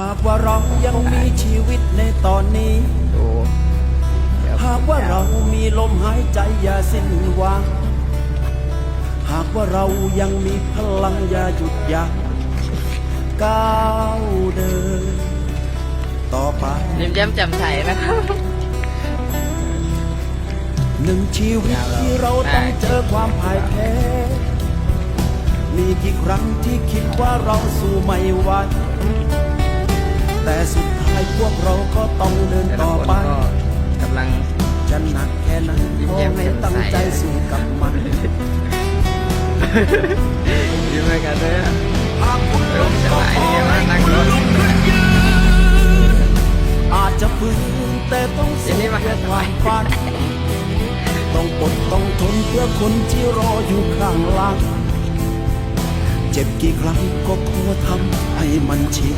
หากว่าเรายังมีชีวิตในตอนนี้ดูเดี๋ยวหากว่าเรามีลมหายใจอย่าสิ้นหวัง หากว่าเรายังมีพลังอย่าหยุดยั้งก้าวเดิน ต่อไปยิ้มแย้มแจ่มใสนะครับ หนึ่งชีวิตที่เราต้องเจอความพ่ายแพ้มีกี่ครั้งที่คิดว่าเราสู้ไม่ไหวแต่สุดท้าย พวกเราก็ต้องเดินแต่ละต่อคนไปก็กำลังจะหนักแค่ไหนยิ้มขอแย้มให้แจ่มใสตั้งใจสู้กับมันยิ้มให้กันด้วยนะหากคุณเริ่มจะไหลเนี่ยว่านั่งรถอาจจะฝืนแต่ต้องเดี๋ยวนี้มาเพื่อความฝันต้องอดต้องทนเพื่อคนที่รออยู่ข้างหลัง เจ็บกี่ครั้งก็ขอทำให้มันชิน